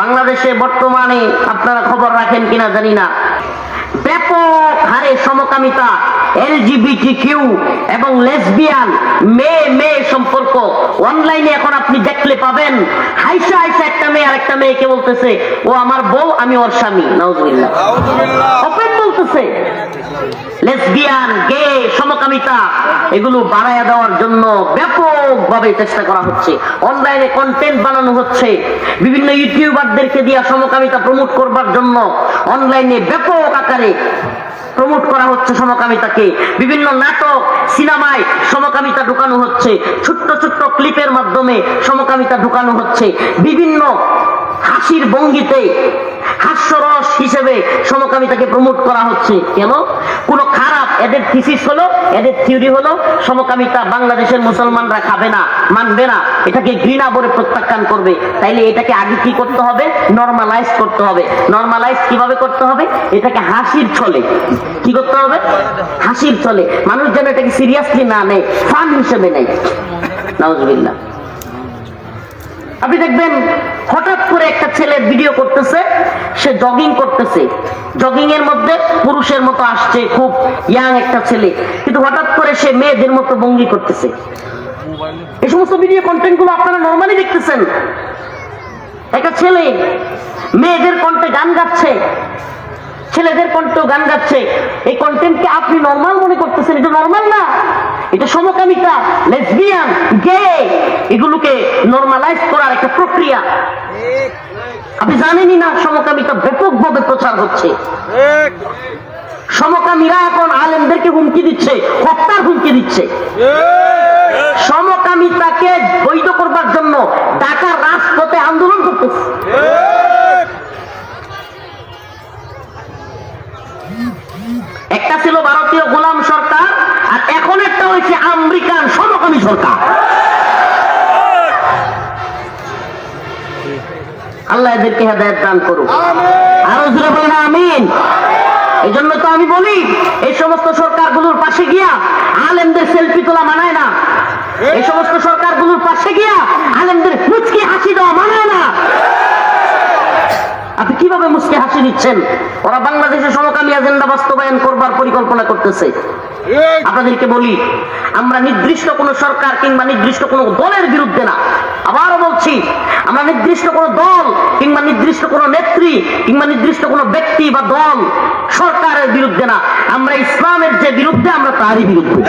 বাংলাদেশে বর্তমানে আপনারা খবর রাখেন কিনা জানি না। ব্যাপক হারে সমকামিতা এলজিবিটি কিউ এবং লেসবিয়ান মেয়ে মেয়ে সম্পর্ক। অনলাইনে এখন আপনি দেখলে পাবেন। হাইসা হাইসা একটা মেয়ে আর একটা মেয়েকে বলতেছে ও আমার বউ আমি ওর স্বামী। নাউজুবিল্লাহ। ওপেন বলতেছে লেসবিয়ান গে সমকামিতা, এগুলো বাড়াইয়া দেওয়ার জন্য ব্যাপকভাবে চেষ্টা করা হচ্ছে। অনলাইনে কন্টেন্ট বানানো হচ্ছে। বিভিন্ন ইউটিউবারদেরকে দিয়া সমকামিতা প্রমোট করবার জন্য অনলাইনে ব্যাপক আকারে প্রমোট করা হচ্ছে সমকামিতাকে। বিভিন্ন নাটক, সিনেমায় সমকামিতা ঢুকানো হচ্ছে। ছোট্ট ছোট্ট ক্লিপের মাধ্যমে সমকামিতা ঢুকানো হচ্ছে। বিভিন্ন হাসির ভঙ্গিতে, হাস্যরস হিসেবে সমকামিতাকে প্রমোট করা হচ্ছে। কেন? কোন খারাপ এদের থিসিস হলো, এদের থিওরি হলো, সমকামিতা বাংলাদেশের মুসলমানরা খাবে না, মানবে না, এটাকে ঘৃণা বলে প্রত্যাখ্যান করবে। তাইলে এটাকে আগে কি করতে হবে? নর্মালাইজ করতে হবে। নর্মালাইজ কীভাবে করতে হবে? এটাকে হাসির ছলে। কি করতে হবে? হাসির ছলে। মানুষ যেন এটাকে সিরিয়াসলি না নেয় ফান হিসেবে নেয়। নাউজুবিল্লাহ। আপনি দেখবেন, হঠাৎ করে একটা ছেলে ভিডিও করতেছে, সে জগিং করতেছে। জগিং এর মধ্যে পুরুষের মতো আসছে, খুব ইয়াং একটা ছেলে। কিন্তু হঠাৎ করে সে মেয়েদের মতো ভঙ্গি করতেছে। এই সমস্ত ভিডিও কন্টেন্টগুলো আপনারা নর্মালি দেখতেছেন। একটা ছেলে মেয়েদের কণ্ঠে গান গাচ্ছে। ছেলেদের কণ্ঠেও গান গাচ্ছে। এই কন্টেন্টকে আপনি নর্মাল মনে করতেছেন, এটা নর্মাল না। এটা সমকামিতা লেসবিয়ান গে এগুলোকে নর্মালাইজ করার একটা প্রক্রিয়া। আপনি জানেনই না সমকামিতা ব্যাপকভাবে প্রচার হচ্ছে। সমকামীরা এখন আলেমদেরকে হুমকি দিচ্ছে, হত্যার হুমকি দিচ্ছে। সমকামিতাকে বৈধ করবার জন্য ঢাকার রাজপথে আন্দোলন করতেছে একটা ছিল ভারতীয় গোলাম সরকার আর এখন একটা হয়েছে আমেরিকান সমকামী সরকার। আল্লাহ এদেরকে হেদায়ত দান করুক। আরও জোরে বলেন আমিন। এই জন্য তো আমি বলি এই সমস্ত সরকারগুলোর পাশে গিয়া আলেমদের সেলফি তোলা মানায় না। এই সমস্ত সরকারগুলোর পাশে গিয়া আলেমদের দিচ্ছেন ওরা বাংলাদেশে সমকামী এজেন্ডা বাস্তবায়ন করবার পরিকল্পনা করতেছে। আপনাদেরকে বলি আমরা নির্দিষ্ট কোন সরকার কিংবা নির্দিষ্ট কোন দলের বিরুদ্ধে না। আবারও বলছি আমরা নির্দিষ্ট কোন দল কিংবা নির্দিষ্ট কোন নেত্রী কিংবা নির্দিষ্ট কোন ব্যক্তি বা দল সরকারের বিরুদ্ধে না। আমরা ইসলামের যে বিরুদ্ধে আমরা তারই বিরুদ্ধে।